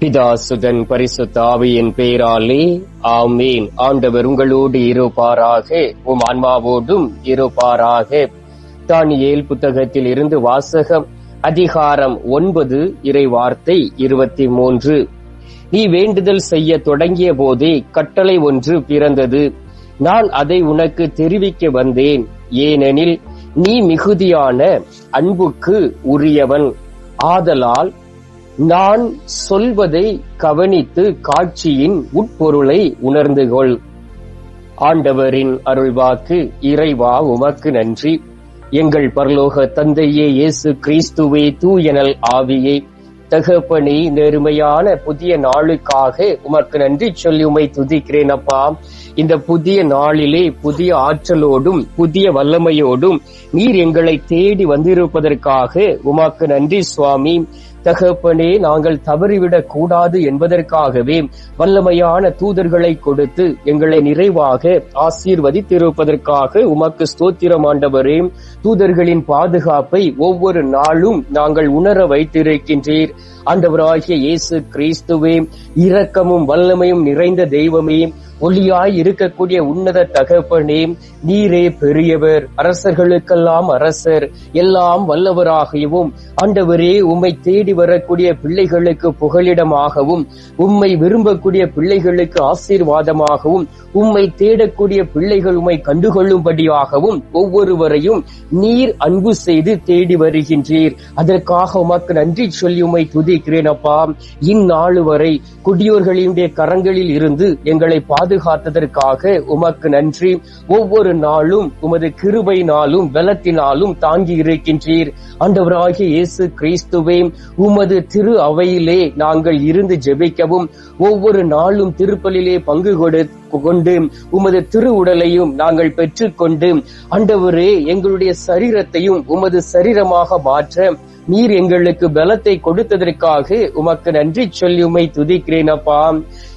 பிதாசுதன் பரிசுத்த ஆவியின் பெயராலே ஆமீன். ஆண்டவர் உங்களோடு இருப்பாராக உம் ஆன்மாவோடும் இருப்பாராக. தானியேல் புத்தகத்தில் இருந்து வாசகம் அதிகாரம் ஒன்பது இறை வார்த்தை இருபத்தி மூன்று நீ வேண்டுதல் செய்ய தொடங்கிய போதே கட்டளை ஒன்று பிறந்தது. நான் அதை உனக்கு தெரிவிக்க வந்தேன். ஏனெனில் நீ மிகுதியான அன்புக்கு உரியவன். ஆதலால் நான் சொல்வதை கவனித்து காட்சியின் உட்பொருளை உணர்ந்து கொள் ஆண்டவரின் அருள்வாக்கு இறைவா உமக்கு நன்றி. எங்கள் பரலோக தந்தையே இயேசு கிறிஸ்துவே தூயனல் ஆவியே. தகப்பனி நேர்மையான புதிய நாளுக்காக உமக்கு நன்றி சொல்லி உமை துதிக்கிறேன் அப்பா. இந்த புதிய நாளிலே புதிய ஆற்றலோடும் புதிய வல்லமையோடும் நீர் எங்களை தேடி வந்திருப்பதற்காக உமக்கு நன்றி சுவாமி. தகப்பனே நாங்கள் தவறிவிடக் கூடாது என்பதற்காகவே வல்லமையான தூதர்களை கொடுத்து எங்களை நிறைவாக ஆசீர்வதித்திருப்பதற்காக உமக்கு ஸ்தோத்திரம் ஆண்டவரே. தூதர்களின் பாதுகாப்பை ஒவ்வொரு நாளும் நாங்கள் உணர வைத்திருக்கின்றீர். ஆண்டவராகிய இயேசு கிறிஸ்துவே இரக்கமும் வல்லமையும் நிறைந்த தெய்வமே ஒளியாய் இருக்கக்கூடிய உன்னத தகப்பனே நீரே பெரியவர். அரசர்களுக்கெல்லாம் அரசர். எல்லாம் வல்லவராகவும் ஆண்டவரே உம்மை தேடி வரக்கூடிய பிள்ளைகளுக்கு புகலிடமாகவும் உம்மை விரும்பக்கூடிய பிள்ளைகளுக்கு ஆசீர்வாதமாகவும் உம்மை தேடக்கூடிய பிள்ளைகள் உம்மை கண்டுகொள்ளும்படியாகவும் ஒவ்வொருவரையும் நீர் அன்பு செய்து தேடி வருகின்றீர். அதற்காக உமக்கு நன்றி சொல்லி உம்மை துதிக்கிறேன் அப்பா. இந்நாள் வரை குடியோர்களினுடைய கரங்களில் இருந்து எங்களை பாது பாதுகாத்ததற்காக உமக்கு நன்றி. ஒவ்வொரு நாளும் உமது கிருபையினாலும் பலத்தினாலும் தாங்கி இருக்கின்றீர். ஆண்டவராகிய இயேசு கிறிஸ்துவே உமது திரு அவையிலே நாங்கள் இருந்து ஜெபிக்கவும் ஒவ்வொரு நாளும் திருப்பலிலே பங்கு கொடு கொண்டு உமது திரு உடலையும் நாங்கள் பெற்றுக்கொண்டு அண்டவரே எங்களுடைய சரீரத்தையும் உமது சரீரமாக மாற்ற நீர் எங்களுக்கு பலத்தை கொடுத்ததற்காக உமக்கு நன்றி சொல்லி உமை துதிக்கிறேன் அப்பா.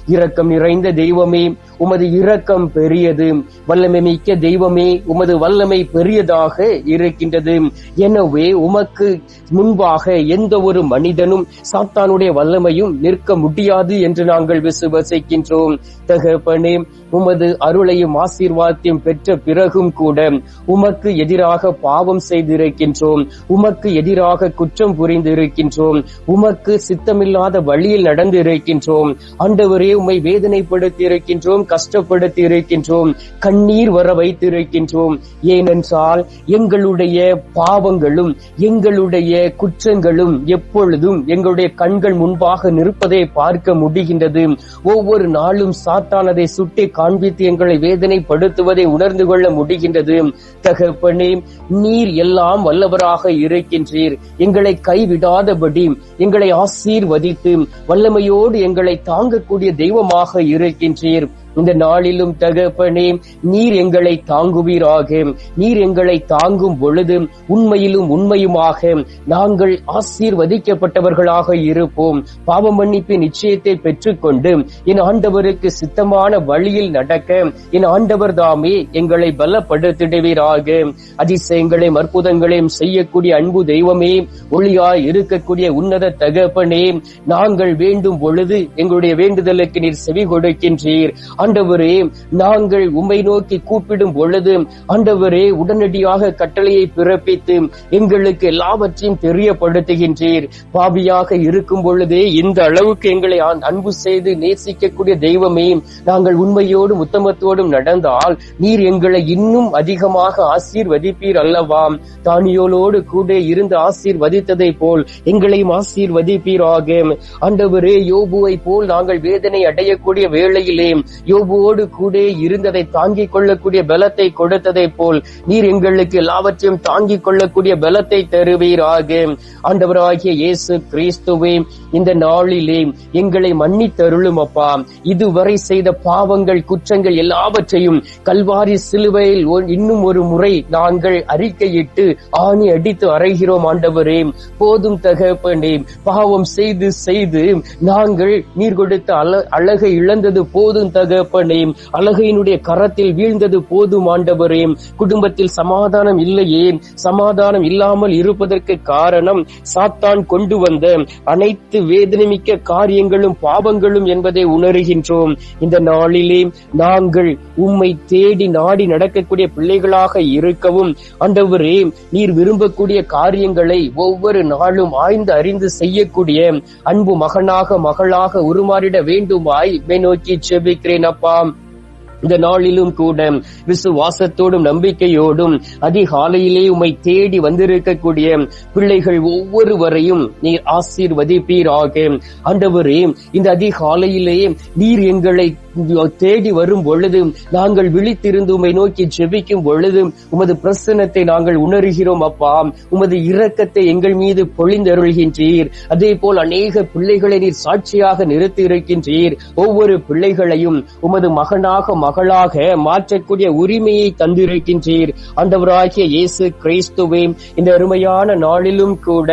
இரக்கம் நிறைந்த தெய்வமே உமது இரக்கம் பெரியது. வல்லமை மிக்க தெய்வமே உமது வல்லமை பெரியதாக இருக்கின்றது. எனவே உமக்கு முன்பாக எந்த ஒரு மனிதனும் சாத்தானுடைய வல்லமையும் நிற்க முடியாது என்று நாங்கள் விசுவசிக்கின்றோம். தகப்பனே உமது அருளையும் ஆசீர்வாதத்தையும் பெற்ற பிறகும் கூட உமக்கு எதிராக பாவம் செய்திருக்கின்றோம். உமக்கு எதிராக குற்றம் புரிந்திருக்கின்றோம். உமக்கு சித்தமில்லாத வழியில் நடந்து இருக்கின்றோம் ஆண்டவரே உம்மை வேதனைப்படுத்தி இருக்கின்றோம் கஷ்டப்படுத்தி இருக்கின்றோம் கண்ணீர் வர வைத்து இருக்கின்றோம் ஏனென்றால் எங்களுடைய பாவங்களும் எங்களுடைய குற்றங்களும் எப்பொழுதும் எங்களுடைய கண்கள் முன்பாக நிற்பதை பார்க்க முடிகின்றது. ஒவ்வொரு நாளும் சாத்தானதை சுட்டி காண்பித்து எங்களை வேதனைப்படுத்துவதை உணர்ந்து கொள்ள முடிகின்றது. தகப்பனே நீர் எல்லாம் வல்லவராக இருக்கின்றீர். எங்களை கைவிடாதபடி எங்களை ஆசீர்வதித்து வல்லமையோடு எங்களை தாங்கக்கூடிய தெய்வமாக இருக்கின்றீர். இந்த நாளிலும் தகப்பனே நீர் எங்களை தாங்குவீராக. நீர் எங்களை தாங்கும் பொழுது உண்மையிலும் உண்மையுமாக நாங்கள் ஆசீர்வதிக்கப்பட்டவர்களாக இருப்போம். பாவ மன்னிப்பு நிச்சயத்தை பெற்றுக்கொண்டு என் ஆண்டவருக்கு சித்தமான வழியில் நடக்க என் ஆண்டவர் தாமே எங்களை பலப்படுத்திடுவீராக. அதிசயங்களையும் அற்புதங்களையும் செய்யக்கூடிய அன்பு தெய்வமே ஒளியாய் இருக்கக்கூடிய உன்னத தகப்பனே நாங்கள் வேண்டும் பொழுது எங்களுடைய வேண்டுதலுக்கு நீர் செவி கொடுக்கின்றீர். ஆண்டவரே நாங்கள் உம்மை நோக்கி கூப்பிடும் பொழுது ஆண்டவரே உடனடியாக கட்டளையை பிறப்பித்து எங்களுக்கு எல்லாவற்றையும் தெரியப்படுத்துகின்றீர். பாவியாக இருக்கும் பொழுதே இந்த அளவுக்கு எங்களை அன்பு செய்து நேசிக்கக்கூடிய தெய்வமே நாங்கள் உண்மையோடும் உத்தமத்தோடும் நடந்தால் நீர் எங்களை இன்னும் அதிகமாக ஆசீர்வதிப்பீர் அல்லவா? தானியோலோடு கூட இருந்து ஆசீர்வதித்ததை போல் எங்களையும் ஆசீர்வதிப்பீராக. ஆண்டவரே யோபுவை போல் நாங்கள் வேதனை அடையக்கூடிய வேளையிலே யோபுவோடு கூட இருந்ததை தாங்கிக் கொள்ளக்கூடிய பலத்தை கொடுத்ததை போல் நீர் எங்களுக்கு எல்லாவற்றையும் தாங்கிக் கொள்ளக்கூடிய பலத்தை தருவீராக. ஆண்டவராகிய இயேசு கிறிஸ்துவே இந்த நாளிலே எங்களை மன்னித்தருளும் அப்பா. இதுவரை செய்த பாவங்கள் குற்றங்கள் எல்லாவற்றையும் கல்வாரி சிலுவையில் இன்னும் ஒரு முறை நாங்கள் அறிக்கையிட்டு ஆணி அடித்து அறைகிறோம் ஆண்டவரே. போதும் தகப்பனே பாவம் செய்து செய்து நாங்கள் நீர் கொடுத்த அழகை இழந்தது போதும் தக தகப்பனே அழகையினுடைய கரத்தில் வீழ்ந்தது போதும் ஆண்டவரே. குடும்பத்தில் சமாதானம் இல்லையே. சமாதானம் இல்லாமல் இருப்பதற்கு காரணம் சாத்தான் கொண்டு வந்த அனைத்து வேதனைமிக்க காரியங்களும் பாவங்களும் என்பதை உணர்கின்றோம். இந்த நாளிலே நாங்கள் உம்மை தேடி நாடி நடக்கக்கூடிய பிள்ளைகளாக இருக்கவும் ஆண்டவரே நீர் விரும்பக்கூடிய காரியங்களை ஒவ்வொரு நாளும் ஆய்ந்து அறிந்து செய்யக்கூடிய அன்பு மகனாக மகளாக உருமாறிட வேண்டுமாய். மே நோக்கி செபிக்கிறேன் அப்பா இந்த நாளிலும் கூட விசுவாசத்தோடும் நம்பிக்கையோடும் அதிகாலையிலே உமை தேடி வந்திருக்கக்கூடிய பிள்ளைகள் ஒவ்வொருவரையும் நீர் ஆசீர்வதிப்பீராக. ஆண்டவரே இந்த அதிகாலையிலேயே நீர் எங்களை தேடி வரும் பொழுது நாங்கள் விழித்திருந்து உம்மை நோக்கி ஜெபிக்கும் பொழுது உமது பிரசனத்தை நாங்கள் உணர்கிறோம் அப்பா. உமது இரக்கத்தை எங்கள் மீது பொழிந்தருள்கின்றீர். அதே போல் அநேக பிள்ளைகளை நீர் சாட்சியாக நிறுத்தி இருக்கின்றீர் ஒவ்வொரு பிள்ளைகளையும் உமது மகனாக மகளாக மாற்றக்கூடிய உரிமையை தந்திருக்கின்றீர். அந்தவராகிய இயேசு கிறிஸ்துவே இந்த அருமையான நாளிலும் கூட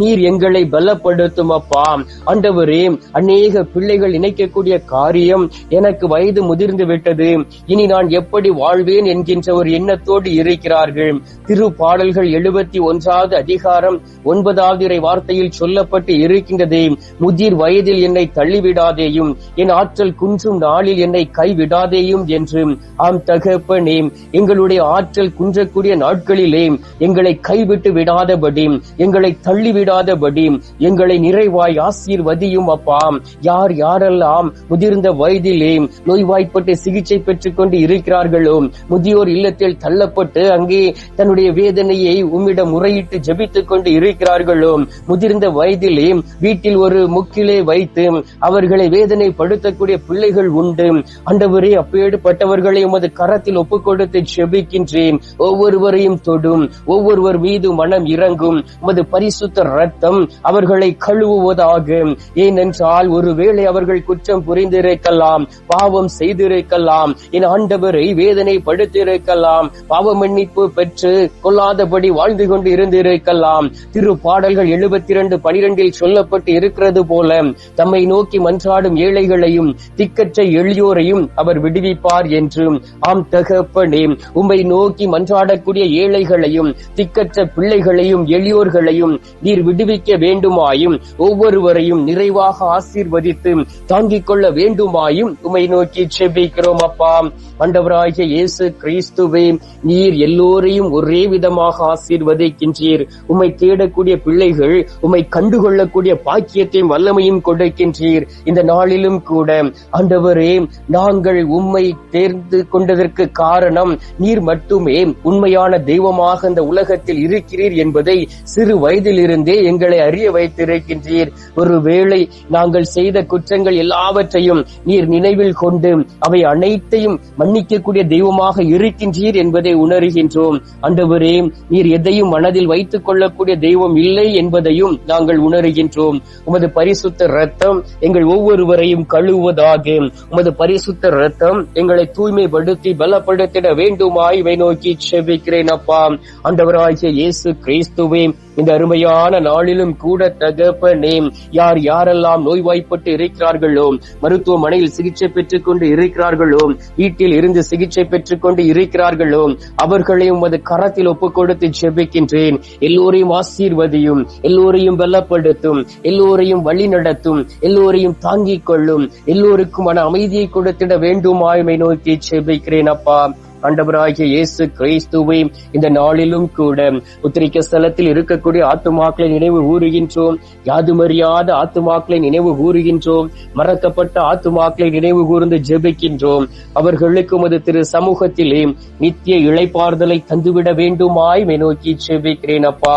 நீர் எங்களை பலப்படுத்தும் அப்பா அண்டவரே அநேக பிள்ளைகள் இணைக்கக்கூடிய காரியம் எனக்கு வயது முதிர்ந்து விட்டது. இனி நான் எப்படி வாழ்வேன் என்கின்ற ஒரு எண்ணத்தோடு இருக்கிறார்கள். திரு பாடல்கள் எழுபத்தி ஒன்றாவது அதிகாரம் ஒன்பதாவது இறை வார்த்தையில் சொல்லப்பட்டு இருக்கின்றதே முதிர் வயதில் என்னை தள்ளிவிடாதேயும் என் ஆற்றல் குன்றும் நாளில் என்னை கைவிடாதேயும் முடியும் என்று ஆம் தகப்பனே எங்களுடைய ஆற்றல் குன்றக்கூடிய நாட்களிலே எங்களை கைவிட்டு விடாதபடி எங்களை தள்ளிவிடாதபடி எங்களை நிறைவாய் ஆசீர்வதியும் அப்பா. யார் யாரெல்லாம் முதிர்ந்த வயதிலே நோய்வாய்ப்பட்டு சிகிச்சை பெற்றுக் கொண்டு இருக்கிறார்களோ முதியோர் இல்லத்தில் தள்ளப்பட்டு அங்கே தன்னுடைய வேதனையை உம்மிடம் முறையிட்டு ஜபித்துக் கொண்டு இருக்கிறார்களோ முதிர்ந்த வயதிலே வீட்டில் ஒரு முக்கிலே வைத்து அவர்களை வேதனை படுத்தக்கூடிய பிள்ளைகள் உண்டு. அண்டவரே அப்பே ஈடுபட்டவர்களை உமது கரத்தில் ஒப்புக் கொடுத்து ஜெபிக்கின்றேன். ஒவ்வொருவரையும் தொடும் ஒவ்வொருவர் மீது மனம் இறங்கும். உமது பரிசுத்த ரத்தம் அவர்களை கழுவுவதாக. ஏனென்றால் ஒருவேளை அவர்கள் குற்றம் புரிந்திருக்கலாம் பாவம் செய்திருக்கலாம் என் ஆண்டவரை வேதனை படுத்திருக்கலாம் பாவ மன்னிப்பு பெற்று கொள்ளாதபடி வாழ்ந்து கொண்டு இருந்திருக்கலாம். திரு பாடல்கள் எழுபத்தி இரண்டு பனிரெண்டில் சொல்லப்பட்டு இருக்கிறது போல தம்மை நோக்கி மன்றாடும் ஏழைகளையும் திக்கற்ற எளியோரையும் அவர் விடுவி விடுவிப்பார் என்றும் ஆம் தகப்பனே உம்மை நோக்கி மன்றாடக்கூடிய ஏழைகளையும் திக்கற்ற பிள்ளைகளையும் எளியோர்களையும் நீர் விடுவிக்க வேண்டுமாயும் ஒவ்வொருவரையும் நிறைவாக ஆசீர்வதித்து தாங்கிக் கொள்ள வேண்டுமாயும் உமை நோக்கி செபிக்கிறோம் அப்பா. மண்டவராகிய இயேசு கிறிஸ்துவே நீர் எல்லோரையும் ஒரே விதமாக ஆசீர்வதிக்கின்றீர். உம்மை தேடக்கூடிய பிள்ளைகள் உம்மை கண்டுகொள்ளக்கூடிய பாக்கியத்தையும் வல்லமையும் கொடுக்கின்றீர். இந்த நாளிலும் கூட ஆண்டவரே நாங்கள் உம்மை தேர்ந்து கொண்டதற்கு காரணம் நீர் மட்டுமே உண்மையான தெய்வமாக இந்த உலகத்தில் இருக்கிறீர் என்பதை சிறு வயதிலிருந்தே எங்களை அறிய வைத்திருக்கின்றீர். ஒருவேளை நாங்கள் செய்த குற்றங்கள் எல்லாவற்றையும் நீர் நினைவில் கொண்டு அவை அனைத்தையும் மன்னிக்கக்கூடிய தெய்வமாக இருக்கின்றீர் என்பதை உணர்கின்றோம். ஆண்டவரே நீர் எதையும் மனதில் வைத்துக் கொள்ளக்கூடிய தெய்வம் இல்லை என்பதையும் நாங்கள் உணர்கின்றோம். உமது பரிசுத்த ரத்தம் எங்கள் ஒவ்வொருவரையும் கழுவுவதாக. உமது பரிசுத்த ரத்தம் எங்களை தூய்மைப்படுத்தி பலப்படுத்திட வேண்டுமாய் இவை நோக்கி செபிக்கிறேன் அப்பா. அந்தவராகிய இயேசு கிறிஸ்துவே இந்த அருமையான நாளிலும் கூட தகப்பனே யார் யாரெல்லாம் நோய்வாய்ப்பட்டு இருக்கிறார்களோ மருத்துவமனையில் சிகிச்சை பெற்றுக் கொண்டு இருக்கிறார்களோ வீட்டில் இருந்து சிகிச்சை பெற்றுக் கொண்டு இருக்கிறார்களோ அவர்களை உமது கரத்தில் ஒப்புக் கொடுத்து ஜெபிக்கின்றேன் எல்லோரையும் ஆசீர்வதியும் எல்லோரையும் வெல்லப்படுத்தும் எல்லோரையும் வழி நடத்தும் எல்லோரையும் தாங்கிக் கொள்ளும் எல்லோருக்கும் மன அமைதியை கொடுத்திட வேண்டுமா வேண்டுமாய்மை நோக்கி செபிக்கிறேன் அப்பா ஆண்டவராகிய இயேசு கிறிஸ்துவை இந்த நாளிலும் கூட உத்திரிக்க ஸ்தலத்தில் இருக்கக்கூடிய ஆத்துமாக்களை நினைவு கூறுகின்றோம். யாதுமறியாத ஆத்துமாக்களை நினைவு கூறுகின்றோம். மறக்கப்பட்ட ஆத்துமாக்களை நினைவு கூர்ந்து ஜெபிக்கின்றோம். அவர்களுக்கு உமது திரு சமூகத்திலே நித்திய இழைப்பார்தலை தந்துவிட வேண்டுமாய் நோக்கி ஜெபிக்கிறேன் அப்பா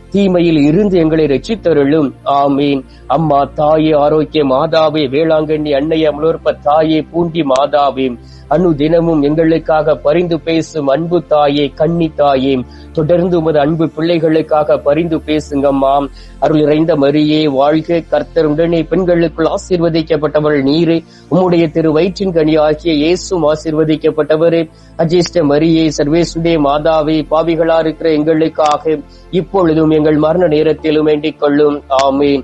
தீமையில் இருந்து எங்களை ரட்சித்தருளும். ஆமீன். அம்மா தாயே ஆரோக்கிய மாதாவே வேளாங்கண்ணி அன்னைய அமலோற்ப தாயே பூண்டி மாதாவே. அனு தினமும் எங்களுக்காக பரிந்து பேசும் அன்பு தாயே கன்னி தாயே. தொடர்ந்து உமது அன்பு பிள்ளைகளுக்காக பரிந்து பேசுங்கம்மா. அருள் இறைந்த மரியே வாழ்க கர்த்தர் உடனே பெண்களுக்குள் ஆசீர்வதிக்கப்பட்டவள் நீரே. உம்முடைய திரு வயிற்றின் கனி ஆகிய இயேசும் ஆசீர்வதிக்கப்பட்டவரே. அஜிஷ்ட மரியே சர்வேசுடைய மாதாவே பாவிகளா இருக்கிற எங்களுக்காக இப்பொழுதும் எங்கள் மரண நேரத்திலும் வேண்டிக் கொள்ளும். ஆமீன்.